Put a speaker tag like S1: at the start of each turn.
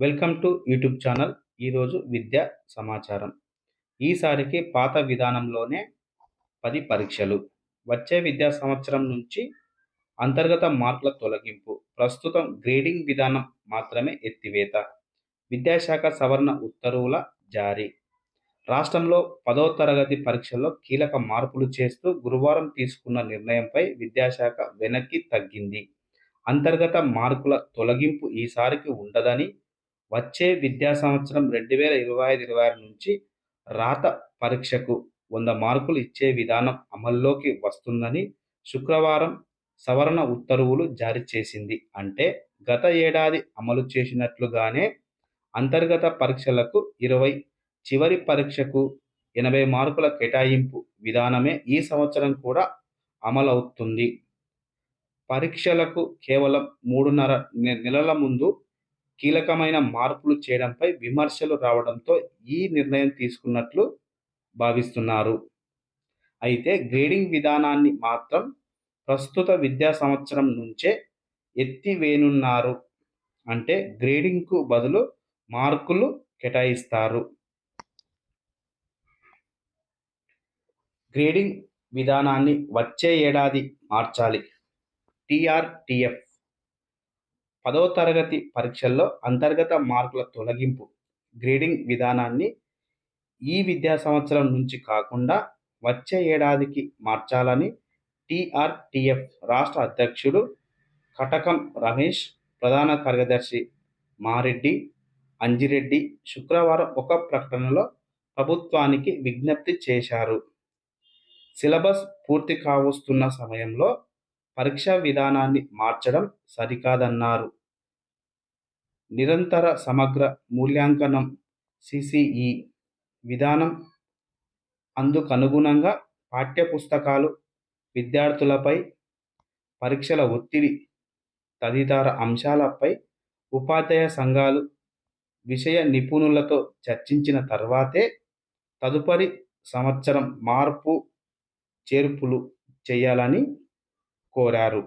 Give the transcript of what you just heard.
S1: Welcome to YouTube channel. ఈరోజు విద్యా సమాచారం. ఈసారికి పాత విధానంలోనే పది పరీక్షలు. వచ్చే విద్యా సంవత్సరం నుంచి అంతర్గత మార్కుల తొలగింపు. ప్రస్తుతం గ్రేడింగ్ విధానం మాత్రమే ఎత్తివేత. విద్యాశాఖ సవరణ ఉత్తర్వుల జారీ. రాష్ట్రంలో పదో తరగతి పరీక్షల్లో కీలక మార్పులు చేస్తూ గురువారం తీసుకున్న నిర్ణయంపై విద్యాశాఖ వెనక్కి తగ్గింది. అంతర్గత మార్కుల తొలగింపు ఈసారికి ఉండదని వచ్చే విద్యా సంవత్సరం రెండు వేల ఇరవై ఐదు ఇరవై ఆరు నుంచి రాత పరీక్షకు వంద మార్కులు ఇచ్చే విధానం అమల్లోకి వస్తుందని శుక్రవారం సవరణ ఉత్తర్వులు జారీ చేసింది. అంటే గత ఏడాది అమలు చేసినట్లుగానే అంతర్గత పరీక్షలకు ఇరవై చివరి పరీక్షకు ఎనభై మార్కుల కేటాయింపు విధానమే ఈ సంవత్సరం కూడా అమలవుతుంది. పరీక్షలకు కేవలం మూడున్నర నెలల ముందు కీలకమైన మార్పులు చేయడంపై విమర్శలు రావడంతో ఈ నిర్ణయం తీసుకున్నట్లు భావిస్తున్నారు. అయితే గ్రేడింగ్ విధానాన్ని మాత్రం ప్రస్తుత విద్యా సంవత్సరం నుంచే ఎత్తివేనున్నారు. అంటే గ్రేడింగ్కు బదులు మార్కులు కేటాయిస్తారు. గ్రేడింగ్ విధానాన్ని వచ్చే ఏడాది మార్చాలి. టీఆర్టీఎఫ్ పదో తరగతి పరీక్షల్లో అంతర్గత మార్కుల తొలగింపు గ్రేడింగ్ విధానాన్ని ఈ విద్యా సంవత్సరం నుంచి కాకుండా వచ్చే ఏడాదికి మార్చాలని టీఆర్టీఎఫ్ రాష్ట్ర అధ్యక్షుడు కటకం రమేష్ ప్రధాన కార్యదర్శి మారెడ్డి అంజిరెడ్డి శుక్రవారం ఒక ప్రకటనలో ప్రభుత్వానికి విజ్ఞప్తి చేశారు. సిలబస్ పూర్తి కావస్తున్న సమయంలో పరీక్షా విధానాన్ని మార్చడం సరికాదన్నారు. నిరంతర సమగ్ర మూల్యాంకనం సిసిఈ విధానం అందుకనుగుణంగా పాఠ్యపుస్తకాలు విద్యార్థులపై పరీక్షల ఒత్తిడి తదితర అంశాలపై ఉపాధ్యాయ సంఘాలు విషయ నిపుణులతో చర్చించిన తర్వాతే తదుపరి సంవత్సరం మార్పు చేర్పులు చేయాలని కోరారు.